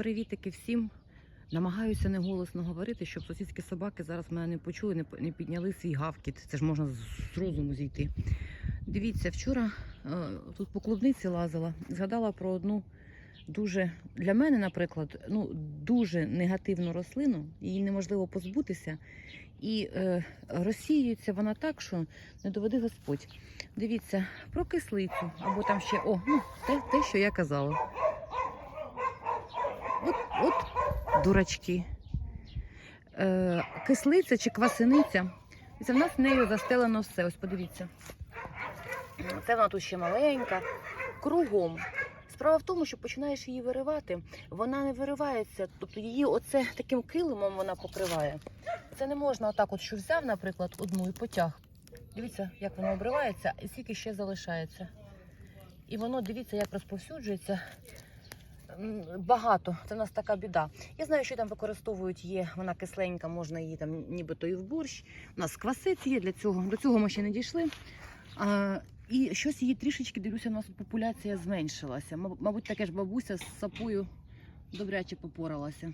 Привітики всім. Намагаюся не голосно говорити, щоб сусідські собаки зараз мене не почули, не, підняли свій гавкіт. Це ж можна з, розуму зійти. Дивіться, вчора е, тут по клубниці лазила, згадала про одну дуже для мене, наприклад, ну дуже негативну рослину, її неможливо позбутися. І е, розсіюється вона так, що не доведи Господь. Дивіться про кислицю, або там ще о, ну, те, те, що я казала. От, от дурачки. Е, кислиця чи квасиниця. І Це в нас нею застелено все. Ось подивіться. Це вона тут ще маленька, кругом. Справа в тому, що починаєш її виривати, вона не виривається, тобто її оце таким килимом вона покриває. Це не можна отак, от що взяв, наприклад, одну і потяг. Дивіться, як воно обривається, і скільки ще залишається. І воно, дивіться, як розповсюджується. Багато. Це в нас така біда. Я знаю, що там використовують є, вона кисленька, можна її там нібито і в борщ. У нас квасець є для цього. До цього ми ще не дійшли. А, і щось її трішечки, дивлюся, у нас популяція зменшилася. Мабуть, таке ж бабуся з сапою добряче попоралася.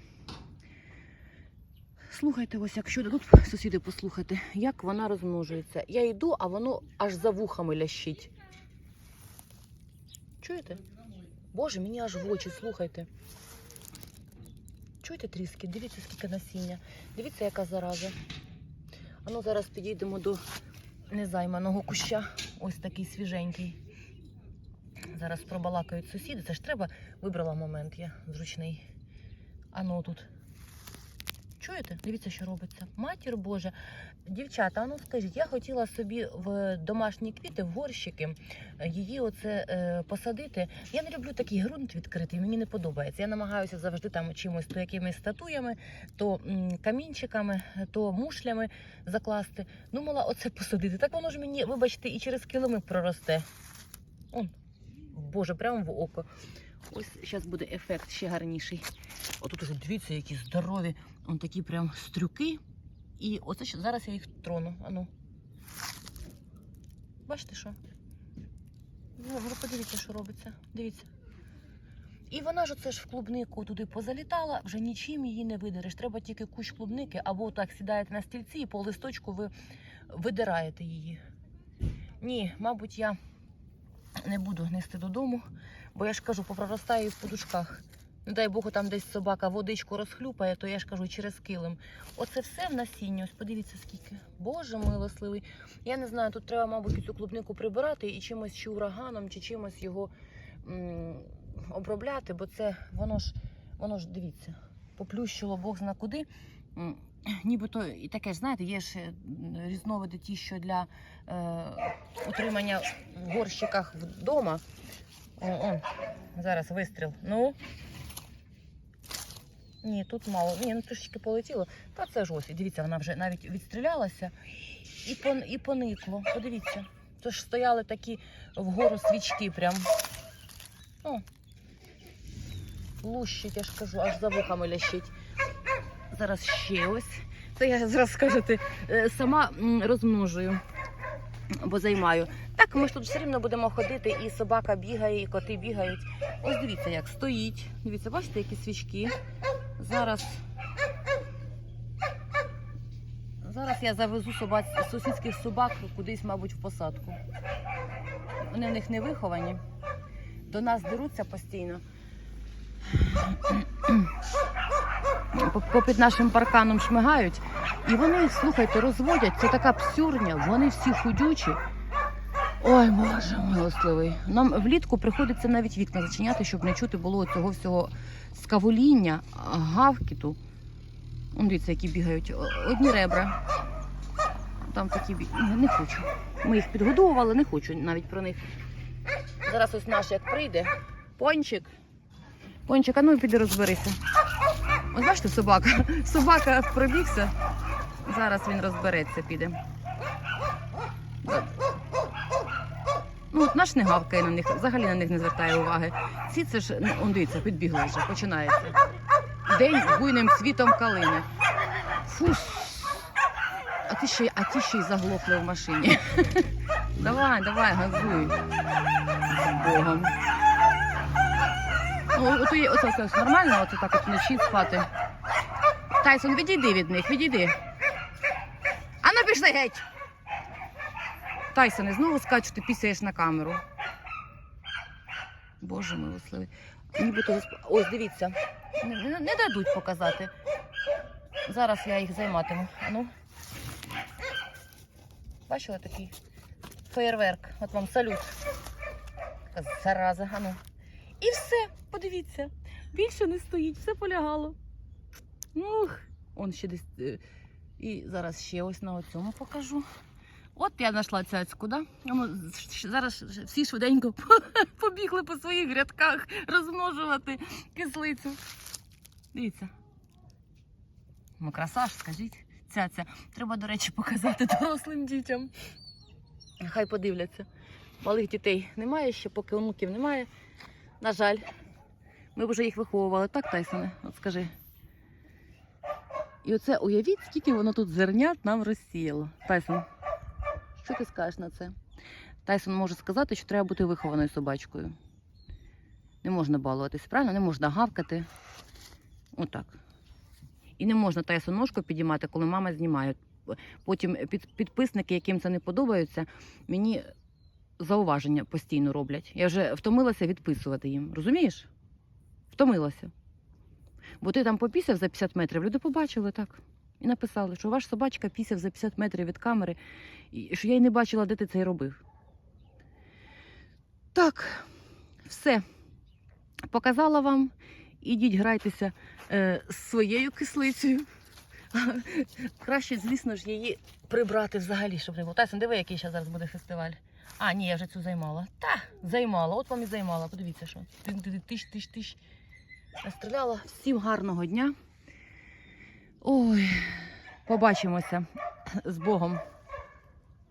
Слухайте, ось якщо тут сусіди послухати, як вона розмножується. Я йду, а воно аж за вухами лящить. Чуєте? Боже, мені аж в очі, слухайте. Чуєте тріски? Дивіться, скільки насіння. Дивіться, яка зараза. А ну зараз підійдемо до незайманого куща. Ось такий свіженький. Зараз пробалакають сусіди. Це ж треба. Вибрала момент я зручний. А ну тут. Чуєте? Дивіться, що робиться. Матір Божа. Дівчата, ну скажіть, я хотіла собі в домашні квіти, в горщики, е, її оце е, посадити. Я не люблю такий ґрунт відкритий, мені не подобається. Я намагаюся завжди там чимось, то якимись статуями, то м, камінчиками, то мушлями закласти. Думала, оце посадити. Так воно ж мені, вибачте, і через килими проросте. Он, Боже, прямо в око. Ось зараз буде ефект ще гарніший. Отут уже дивіться, які здорові. Он такі прям стрюки. І оце зараз я їх трону. Ану. Бачите що? Ну, ви подивіться, що робиться. Дивіться. І вона ж оце ж в клубнику туди позалітала, вже нічим її не видереш. Треба тільки кущ клубники, або так сідаєте на стільці і по листочку ви видираєте її. Ні, мабуть, я не буду нести додому, бо я ж кажу, попроростаю в подушках. Не дай Богу, там десь собака водичку розхлюпає, то я ж кажу, через килим. Оце все в насінні. Ось подивіться скільки. Боже милосливий. Я не знаю, тут треба, мабуть, цю клубнику прибирати і чимось чи ураганом, чи чимось його м, обробляти, бо це воно ж, воно ж дивіться, поплющило Бог зна куди. Нібито і таке знаєте, є ж е, різновиди ті, що для е, утримання в горщиках вдома. О, о, зараз вистріл. Ну. Ні, тут мало. Ні, ну трошечки полетіло. Та це ж ось. Дивіться, вона вже навіть відстрілялася і, пон, і поникло. Подивіться. То ж стояли такі вгору свічки прям. О. Лущить, я ж кажу, аж за вухами лящить. Зараз ще ось. Це я зараз скажете, сама розмножую, бо займаю. Так, ми ж тут все рівно будемо ходити, і собака бігає, і коти бігають. Ось дивіться, як стоїть. Дивіться, бачите, які свічки. Зараз. Зараз я завезу собак, сусідських собак кудись, мабуть, в посадку. Вони в них не виховані. До нас деруться постійно. По- Попід нашим парканом шмигають. І вони, слухайте, розводять. Це така псюрня, вони всі худючі. Ой, Боже милостивий. Нам влітку приходиться навіть вікна зачиняти, щоб не чути було цього всього скавоління, гавкіту. Он дивіться, які бігають. Одні ребра. Там такі бі... Ні, Не хочу. Ми їх підгодовували, не хочу навіть про них. Зараз ось наш як прийде. Пончик. Пончик, а ну піди розберися. Ось бачите, собака. Собака пробігся. Зараз він розбереться, піде. Ну, наш не гавкає на них, взагалі на них не звертає уваги. Ці це ж, ну, он дивіться, підбігли вже, починається. День буйним цвітом калини. Фу. А ти ще, а ті ще й заглохли в машині. давай, давай, газуй. З Богом. Ну, ото є, оце, оце, нормально, оце так от вночі спати. Тайсон, відійди від них, відійди. А ну пішли геть. Тайсоне, знову що ти пісяєш на камеру. Боже милосливий. Нібито Ось, дивіться. Не, не, не дадуть показати. Зараз я їх займатиму. Ну. Бачила такий феєрверк? От вам салют. Зараза, а ну. І все, подивіться. Більше не стоїть, все полягало. Ух, он ще десь. е, І зараз ще ось на цьому покажу. От я знайшла цяцьку, да? Зараз всі швиденько побігли по своїх грядках розмножувати кислицю. Дивіться. Ну, краса ж, скажіть, цяця. Треба, до речі, показати дорослим дітям. Хай подивляться. Малих дітей немає ще, поки онуків немає. На жаль, ми вже їх виховували, так, Тайсоне? От скажи. І оце уявіть, скільки воно тут зернят нам розсіяло. Тайсон, що ти скажеш на це? Тайсон може сказати, що треба бути вихованою собачкою. Не можна балуватись, правильно? Не можна гавкати. Отак. І не можна Тайсон ножку підіймати, коли мама знімає. Потім підписники, яким це не подобається, мені зауваження постійно роблять. Я вже втомилася відписувати їм. Розумієш? Втомилася. Бо ти там попісяв за 50 метрів, люди побачили так. І написали, що ваш собачка пісяв за 50 метрів від камери, і що я й не бачила, де ти це робив. Так, все. Показала вам. Ідіть грайтеся е, з своєю кислицею. Краще, звісно ж, її прибрати взагалі, щоб не було. Тайсон, диви, який зараз буде фестиваль. А, ні, я вже цю займала. Та, займала, от вам і займала. Подивіться, що. Тиш, тиш, тиш. Настріляла. Всім гарного дня. Ой, побачимося з Богом.